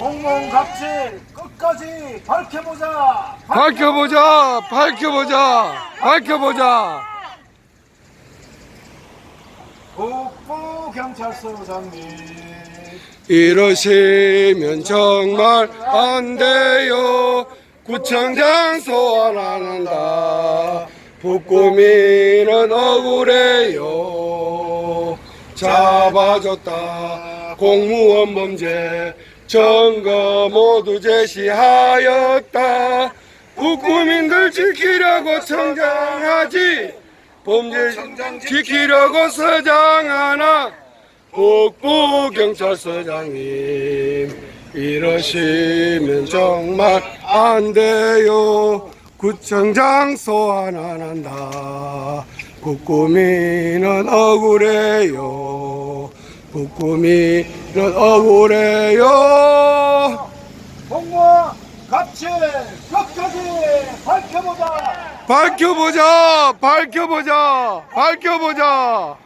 공무원 갑질 끝까지 밝혀보자. 밝혀보자, 밝혀보자, 밝혀보자. 북부경찰서장님 이러시면 정말 안 돼요. 구청장 소환한다. 북구민은 억울해요. 잡아줬다. 공무원 범죄 증거 모두 제시하였다. 북구민들 지키려고 청장하지. 범죄 지키려고 서장하나. 북부 경찰서장님 이러시면 정말 안 돼요 구청장 소환 안 한다 북구민은 억울해요 북구민은 억울해요 공무원 갑질 끝까지 밝혀보자. 밝혀보자 밝혀보자 밝혀보자